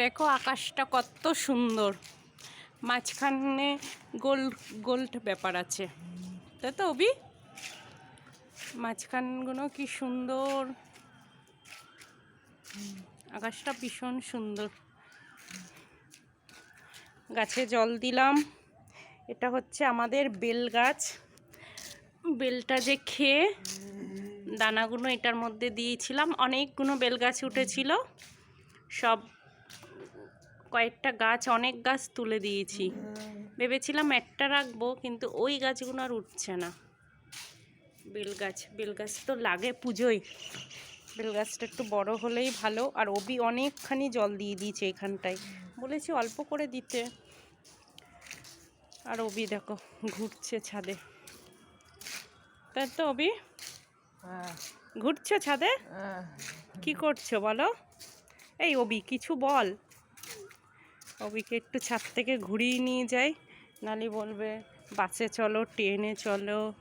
দেখো আকাশটা কত সুন্দর। মাঝখানে গোল, গোল্ড ব্যাপার আছে। তাই তো অবি মাঝখানগুলো কি সুন্দর। আকাশটা ভীষণ সুন্দর। গাছে জল দিলাম। এটা হচ্ছে আমাদের বেল গাছ। বেলটা যে খেয়ে দানাগুলো এটার মধ্যে দিয়েছিলাম, অনেকগুলো বেল গাছ উঠেছিল। সব কয়েকটা গাছ অনেক গাছ তুলে দিয়েছি। ভেবেছিলাম একটা রাখব কিন্তু ওই গাছগুলো আর উঠছে না। বেল গাছ বেল গাছ তো লাগে পুজোয়। বেল গাছটা একটু বড় হলেই ভালো। আর অবি অনেকখানি জল দিয়ে দিয়েছে এখানটায়। বলেছি অল্প করে দিতে। আর অবি দেখো ঘুরছে ছাদে। তাই তো অবি হ্যাঁ ঘুরছো ছাদে? হ্যাঁ। কি করছ বলো? এই অবি কিছু বল। অবিকে একটু ছাদ থেকে ঘুরিয়ে নিয়ে যাই। নালি বলবে, বাসে চলো, ট্রেনে চলো।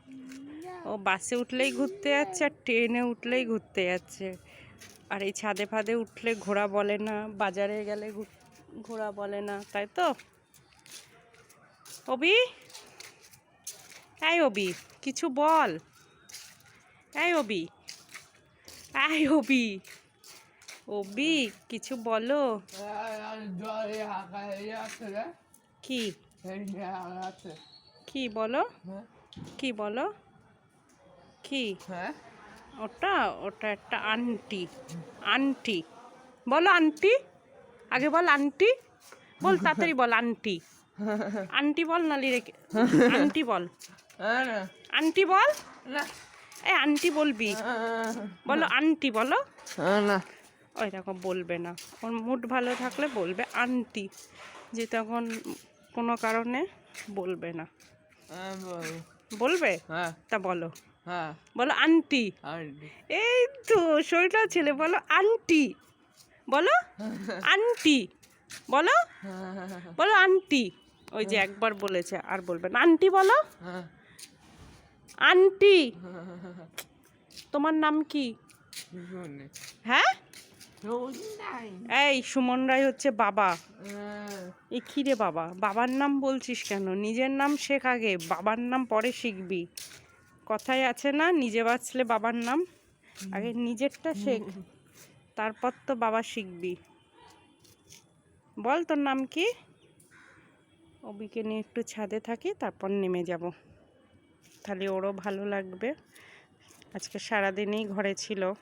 ও বাসে উঠলেই ঘুরতে যাচ্ছে আর ট্রেনে উঠলেই ঘুরতে যাচ্ছে। আর এই ছাদে ফাদে উঠলে ঘোরা বলে না, বাজারে গেলে ঘোরা বলে না, তাই তো? অবি? এই অবি, কিছু বল। এই অবি। এই অবি। অবি কিছু বলো। কি? কি বলো? কি বলো? কি? হ্যাঁ ওটা ওটা একটা আন্টি। আন্টি। বলো আন্টি। আগে বল আন্টি। বল তাড়াতাড়ি বল আন্টি। আন্টি বল নালি রেখে আন্টি বল। হ্যাঁ আন্টি বল? না। এ আন্টি বলবি। বলো আন্টি বলো। না। ওই রকম বলবে না। ওর মুড ভালো থাকলে বলবে আন্টি যে তখন কোনো কারণে বলবে না। হ্যাঁ বলবে? হ্যাঁ। তা বলো। হ্যাঁ। বলো আন্টি। এই তো শরীরটা ছেলে বলো আন্টি। বলো আন্টি। বলো? বলো আন্টি। ওই যে একবার বলেছে আর বলবে না। আন্টি বলো? আন্টি। তোমার নাম কি? হ্যাঁ? এই সুমন রায় হচ্ছে বাবা। হ্যাঁ। এ কী রে বাবা? বাবার নাম বলছিস কেন? নিজের নাম শেখ আগে বাবার নাম পরে শিখবি। কথায় আছে না নিজে বাঁচলে বাবার নাম আগে নিজেরটা শেখ তারপর তো বাবা শিখবি। বল তোর নাম কি? অবিকে নিয়ে একটু ছাদে থাকি তারপর নেমে যাব। তাহলে ওরও ভালো লাগবে। আজকে সারাদিনেই ঘরে ছিল।